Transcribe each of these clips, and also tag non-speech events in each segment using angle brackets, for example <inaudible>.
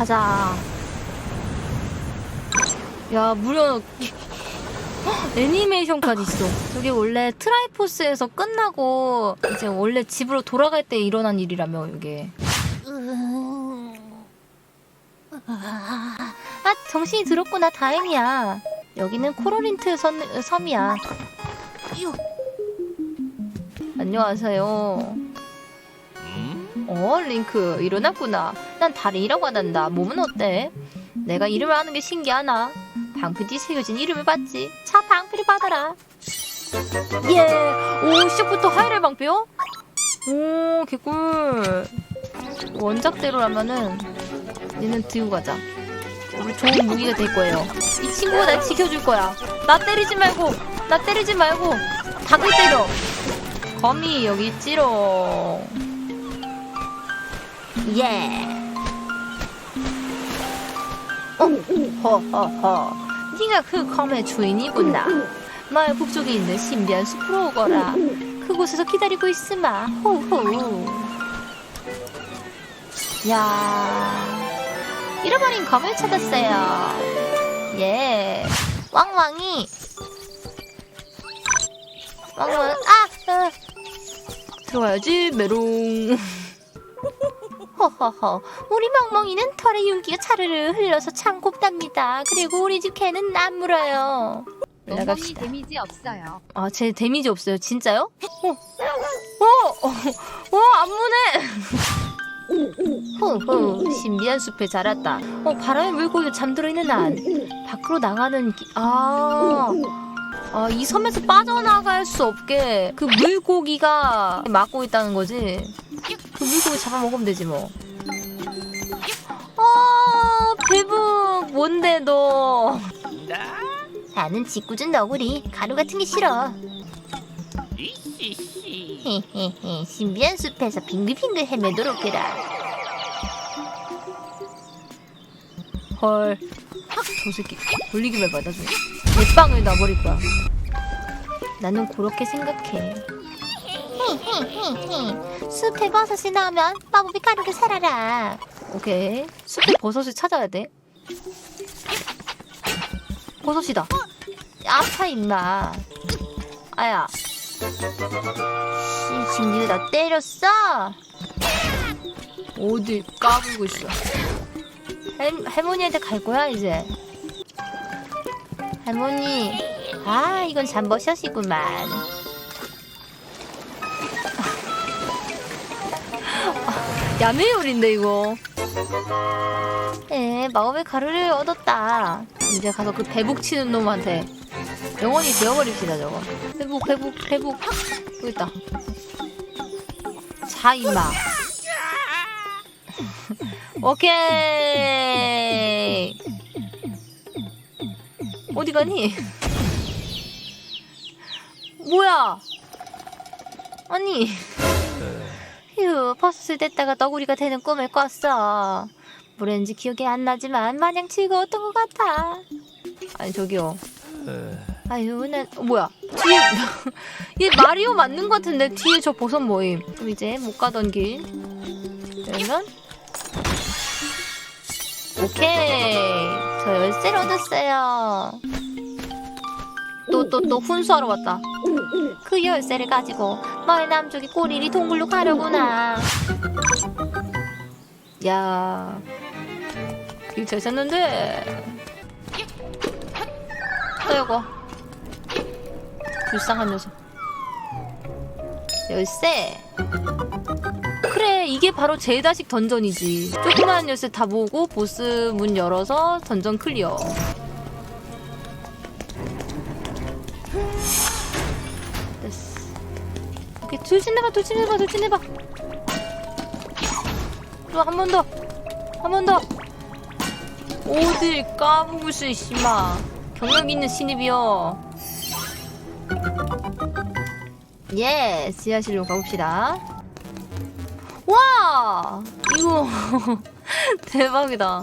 가자. 야, 무려 헉, 애니메이션까지 있어. 저게 원래 트라이포스에서 끝나고 이제 원래 집으로 돌아갈 때 일어난 일이라며 이게. 아, 정신이 들었구나. 다행이야. 여기는 코로린트 선, 섬이야. 안녕하세요. 어, 링크 일어났구나. 난 다리라고 하단다. 몸은 어때? 내가 이름을 아는 게 신기하나? 방패뒤 새겨진 이름을 봤지. 자, 방패를 받아라. 예. 오, 시작부터 하이랄 방패요? 오, 개꿀. 원작대로라면은 얘는 들고 가자. 우리 좋은 무기가 될 거예요. 이 친구가 날 지켜줄 거야. 나 때리지 말고, 나 때리지 말고, 닭을 때려. 거미 여기 있지롱. 예. 어, 허허허. 네가 그 검의 주인이구나. 마을 북쪽에 있는 신비한 숲으로 오거라. 그곳에서 기다리고 있으마. 호호. 야. 잃어버린 검을 찾았어요. 예. 왕왕이. 왕왕. 아! 아. 들어와야지, 메롱. 허허허. 우리 멍멍이는 털의 윤기가 차르르 흘러서 참 곱답니다. 그리고 우리 집 개는 안 물어요. 멍멍이 올라갑시다. 데미지 없어요. 아, 제 데미지 없어요. 진짜요? 어, 어, 어, 어, 안 무네. 후후, 신비한 숲에 자랐다. 어, 바람에 물고기가 잠들어 있는 한 밖으로 나가는 기... 아, 아, 이 섬에서 빠져나갈 수 없게 그 물고기가 막고 있다는 거지. 그 물고기 잡아먹으면 되지 뭐. 어, 배북 뭔데 너? 나는 짓궂은 너구리 가루 같은 게 싫어. 헤헤헤 신비한 숲에서 빙글빙글 헤매도록 해라. 헐, 저 새끼 돌리기만 받아줘. 대빵을 놔버릴 거야. 나는 그렇게 생각해. 헤헤헤헤 숲에 버섯이 나오면 마법이 가루를 살아라. 오케이, 숲에 버섯을 찾아야 돼. 버섯이다. 아파 임마. 아야. 씨, 지금 니가 나 때렸어? 어디 까불고 있어. 할, 할머니한테 갈 거야 이제. 할머니. 아 이건 잠버섯이구만. <laughs> 야매 요리인데 이거. 에 마법의 가루를 얻었다. 이제 가서 그 배북 치는 놈한테 영원히 되어버립시다 저거. 배북 배북 배북 여기 있다. 자 임마. <laughs> 오케이. 어디 가니? 뭐야? 아니. 휴, 버섯을 뗐다가 너구리가 되는 꿈을 꿨어. 뭐랬는지 기억이 안 나지만 마냥 즐거웠던 것 같아. 아니 저기요. 아유, 난 어, 뭐야? 뒤에 <laughs> 얘 마리오 맞는 것 같은데 뒤에 저 버섯 모임. 그럼 이제 못 가던 길. 그러면 오케이. 저 열쇠를 얻었어요. 또 또 또 훈수하러 왔다. 그 열쇠를 가지고 마을 남쪽의 꼬리리 동굴로 가려구나. 야, 길잘 찾는데. 또 이거. 불쌍한 녀석. 열쇠. 그래, 이게 바로 제다식 던전이지. 조그마한 열쇠 다 모으고 보스 문 열어서 던전 클리어. 됐어. 오케이, 돌진해봐, 돌진해봐, 돌진해봐. 또한번 더. 한 번 더. 어딜 까부시, 씨마. 경력 있는 신입이요. 예, 지하실로 가봅시다. 와! 이거 <laughs> 대박이다.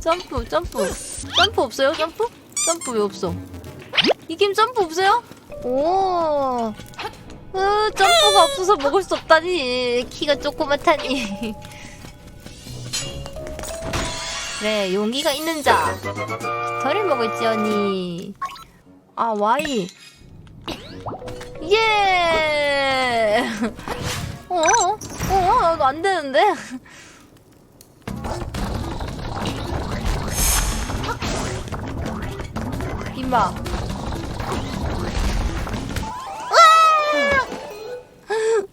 점프, 점프. 점프 없어요? 점프? 점프 왜 없어? 이 게임 점프 없어요? 오. 으, 점프가 없어서 먹을 수 없다니. 키가 조그맣다니. 그래 <laughs> 용기가 있는 자 깃털을 먹을지언니 아 와이 예 <laughs> 어? 어? 이거 안 되는데? 임마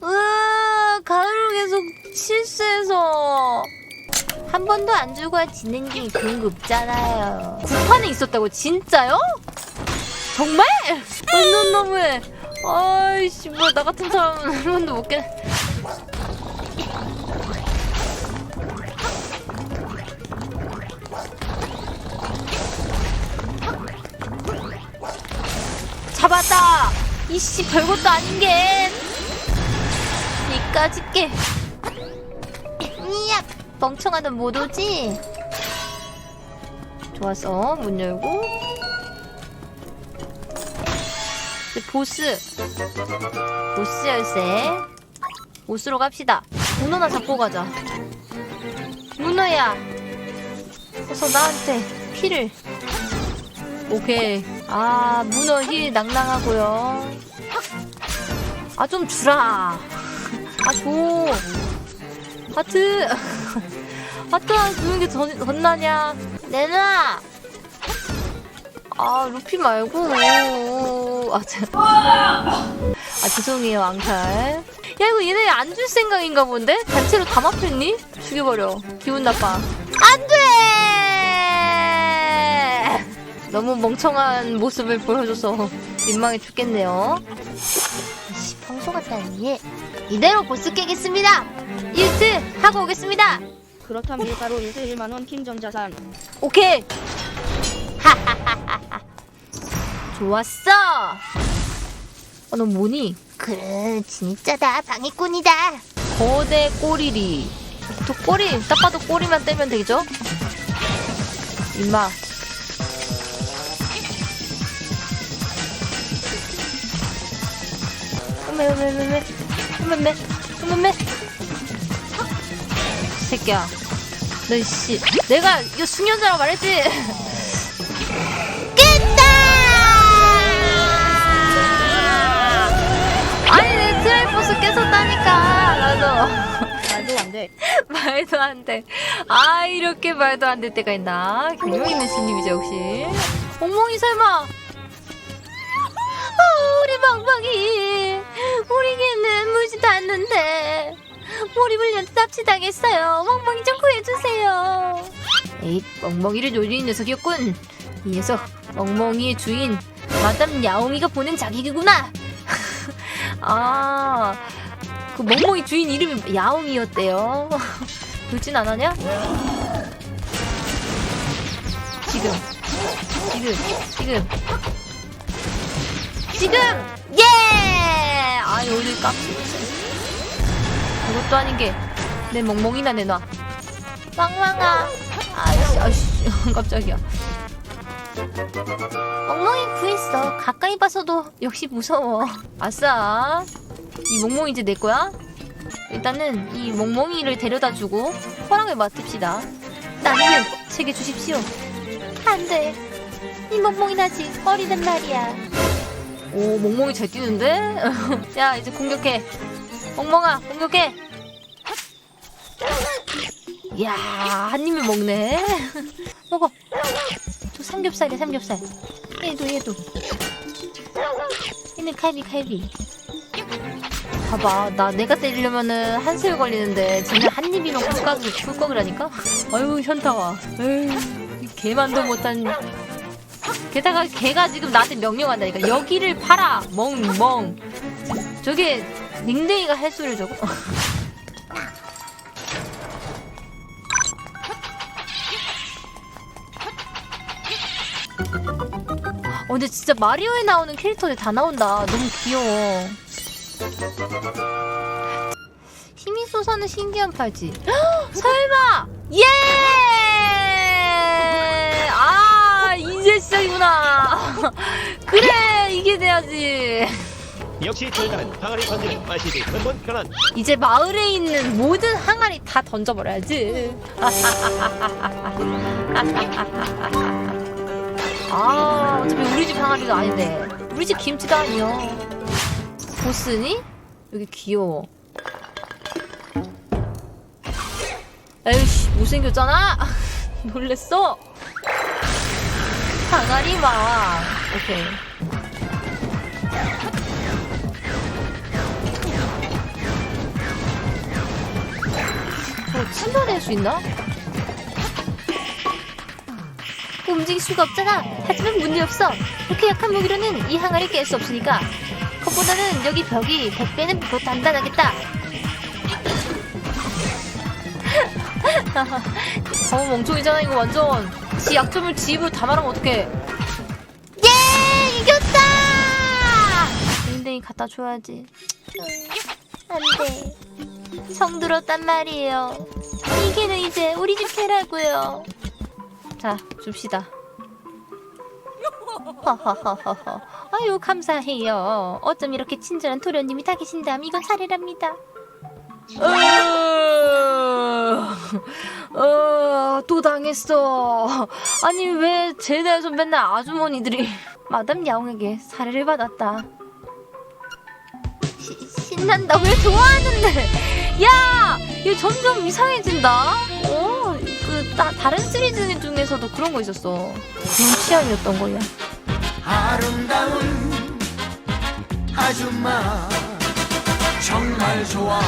으아 가을로 계속 실수해서 한 번도 안 죽어야 지는 게 없잖아요 구판에 있었다고 진짜요? 정말? 완전 너무해 아이씨 뭐 나 같은 사람은 한 번도 못 깨. 잡았다! 이씨 별것도 아닌 게. 이까짓 게. 이야 멍청하던 못 오지? 좋았어. 문 열고. 보스. 보스 열쇠. 보스로 갑시다. 문어나 잡고 가자. 문어야. 어서 나한테 피를. 오케이 아 문어 힐 낭낭하고요. 아 좀 주라. 아줘. 하트. <laughs> 하트 하나 주는 게 전, 전나냐? 내놔! 아 루피 말고. 아, 제, 아 죄송해요 앙탈. 야 이거 얘네 안 줄 생각인가 본데? 단체로 다 맞췄니? 죽여버려. 기분 나빠. 안돼 너무 멍청한 모습을 보여줘서 민망해 죽겠네요 씨 평소 같다니 예. 이대로 보스 깨겠습니다 1트 하고 오겠습니다 그렇다면 밀가루 1대 1만원 킹전자산 오케이. 하하하하하. <laughs> 좋았어. 어, 너 뭐니? 그래, 진짜다. 방해꾼이다. 거대 꼬리리. 저 꼬리, 딱 봐도 꼬리만 떼면 되죠? 임마. 어메, 어메, 어메, 어메, 어메. 새끼야. 너 씨 내가 이거 숙련자라고 말했지? <laughs> 깼다! 아니 내 트라이포스 깼었다니까. 나도. 말도 안돼. <laughs> 말도 안돼 아 이렇게 말도 안 될 때가 있나? 경력 있는 신님이죠 역시? 엉멍이 설마. 아, 우리 멍멍이. 우리 개는 물지도 않는데. 몰입을 연납치당했어요. 멍멍이 좀 구해주세요. 에잇 멍멍이를 노리는 녀석이었군. 이 녀석 멍멍이의 주인 마담 야옹이가 보낸 자기이구나. <laughs> 아 그 멍멍이 주인 이름이 야옹이였대요. 돌진 <laughs> 안 하냐? 지금 지금 지금 지금 예 아니 오늘 깜짝 그것도 아닌 게 내 멍멍이나 내놔. 멍멍아. 아이씨, 아이씨, <laughs> 깜짝이야. 멍멍이 구했어. 가까이 봐서도 역시 무서워. 아싸. 이 멍멍이 이제 내 거야? 일단은 이 멍멍이를 데려다 주고 허락을 맡읍시다. 나는 책에 주십시오. 안 돼. 이 멍멍이 아직 어리단 말이야. 오, 멍멍이 잘 뛰는데? <laughs> 야, 이제 공격해. 멍멍아, 공격해. 이야, 한 입에 먹네. <laughs> 먹어. 저 삼겹살이야, 삼겹살. 얘도, 얘도. 얘는 칼비, 칼비. 봐봐, 나 내가 때리려면은 한세일 걸리는데 쟤는 한 입이면 꿀꺽을, 꿀꺽이라니까? 아유, 현타와. 에휴, 개만도 못한. 게다가 걔가 지금 나한테 명령한다니까. 여기를 팔아! 멍, 멍. 저게 닝댕이가 할 소리 저거. <laughs> 어, 근데 진짜 마리오에 나오는 캐릭터들 다 나온다. 너무 귀여워. 솟아는 신기한 팔찌. 헉, <gasps> 설마! 예! 시작이구나. <laughs> 그래, 이게 돼야지. 역시 별다른 항아리 던지는 맛이지 근본 편한 이제 마을에 있는 모든 항아리 다 던져버려야지. <laughs> 아, 어차피 우리 집 항아리가 아닌데. 우리 집 김치도 아니요. 보스니? 여기 귀여워. 에이씨, 못생겼잖아? <laughs> 놀랬어? 항아리 막. 오케이. 저 침뱉을 수 있나? 움직일 수가 없잖아. 하지만 문제 없어. 그렇게 약한 무기로는 이 항아리 깰 수 없으니까. 그것보다는 여기 벽이 100배는 더 단단하겠다. <laughs> 어 멍청이잖아 이거 완전. 지 약점을 지 입으로 다 말하면 어떡해. 예! 이겼다! 댕댕이 갖다 줘야지. 안 돼. 정 들었단 말이에요. 이게는 이제 우리 집 개라고요. 자, 줍시다. 허허허허허. 아유, 감사해요. 어쩜 이렇게 친절한 도련님이 다 계신다면 이건 사례랍니다. 어, 어, 또 당했어. 아니, 왜 제대에서 맨날 아주머니들이 마담 야옹에게 사례를 받았다. 시- 신난다. 왜 좋아하는데? 야! 얘 점점 이상해진다. 어, 그, 다, 다른 시리즈 중에서도 그런 거 있었어. 그런 취향이었던 거야. 아름다운 아줌마 정말 좋아